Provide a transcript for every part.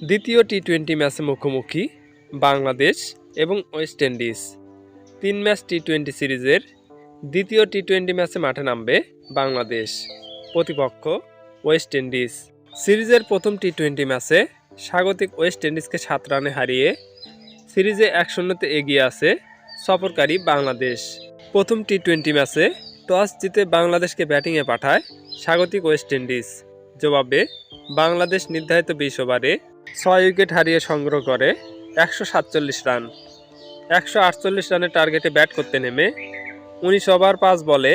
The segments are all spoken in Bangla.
দ্বিতীয় টি টোয়েন্টি ম্যাচে মুখোমুখি বাংলাদেশ এবং ওয়েস্ট ইন্ডিজ তিন ম্যাচ টি টোয়েন্টি সিরিজের দ্বিতীয় টি টোয়েন্টি ম্যাচে মাঠে নামবে বাংলাদেশ, প্রতিপক্ষ ওয়েস্ট ইন্ডিজ সিরিজের প্রথম টি টোয়েন্টি ম্যাচে স্বাগতিক ওয়েস্ট ইন্ডিজকে সাত রানে হারিয়ে সিরিজে এক শূন্যতে এগিয়ে আছে সফরকারী বাংলাদেশ। প্রথম টি টোয়েন্টি ম্যাচে টস জিতে বাংলাদেশকে ব্যাটিংয়ে পাঠায় স্বাগতিক ওয়েস্ট ইন্ডিজ জবাবে বাংলাদেশ নির্ধারিত বিশ ওভারে ছয় উইকেট হারিয়ে সংগ্রহ করে একশো সাতচল্লিশ রান। একশো আটচল্লিশ রানের টার্গেটে ব্যাট করতে নেমে উনিশ ওভার, পাঁচ বলে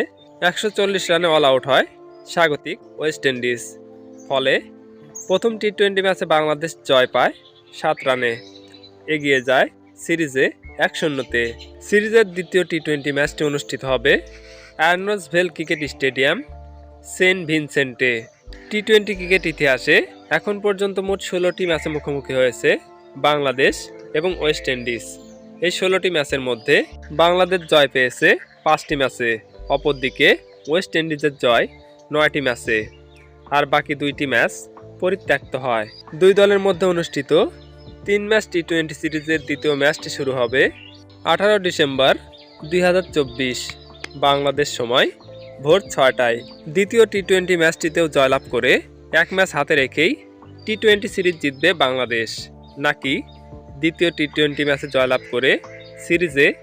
একশো চল্লিশ রানে অল আউট হয় স্বাগতিক ওয়েস্ট ইন্ডিজ। ফলে প্রথম টি টোয়েন্টি ম্যাচে বাংলাদেশ জয় পায় সাত রানে। এগিয়ে যায় সিরিজে এক শূন্যতে। সিরিজের দ্বিতীয় টি টোয়েন্টি ম্যাচটি অনুষ্ঠিত হবে Arnos Vale cricket stadium Saint ভিনসেন্টে। T twenty cricket ইতিহাসে এখন পর্যন্ত মোট ষোলোটি ম্যাচে মুখোমুখি হয়েছে বাংলাদেশ এবং ওয়েস্ট ইন্ডিজ। এই ষোলোটি ম্যাচের মধ্যে বাংলাদেশ জয় পেয়েছে পাঁচটি ম্যাচে, অপরদিকে ওয়েস্ট ইন্ডিজের জয় নয়টি ম্যাচে। আর বাকি দুইটি ম্যাচ পরিত্যক্ত হয়। দুই দলের মধ্যে অনুষ্ঠিত তিন ম্যাচ টি টোয়েন্টি সিরিজের দ্বিতীয় ম্যাচটি শুরু হবে আঠারো ডিসেম্বর দুই হাজার চব্বিশ, বাংলাদেশ সময় ভোর ছয়টায়। দ্বিতীয় টি টোয়েন্টি ম্যাচটিতেও জয়লাভ করে এক ম্যাচ হাতে রেখেই টি টোয়েন্টি সিরিজ জিতবে বাংলাদেশ। নাকি দ্বিতীয় টি টোয়েন্টি ম্যাচে জয়লাভ করে সিরিজে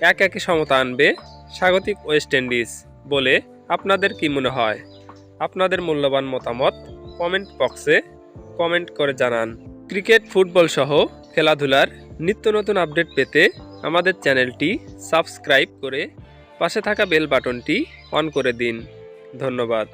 এক একে সমতা আনবে স্বাগতিক ওয়েস্ট ইন্ডিজ বলে আপনাদের কি মনে হয়? আপনাদের মূল্যবান মতামত কমেন্ট বক্সে কমেন্ট করে জানান। ক্রিকেট, ফুটবল সহ খেলাধুলার নিত্য নতুন আপডেট পেতে আমাদের চ্যানেলটি সাবস্ক্রাইব করে পাশে থাকা বেল বাটনটি অন করে দিন। ধন্যবাদ।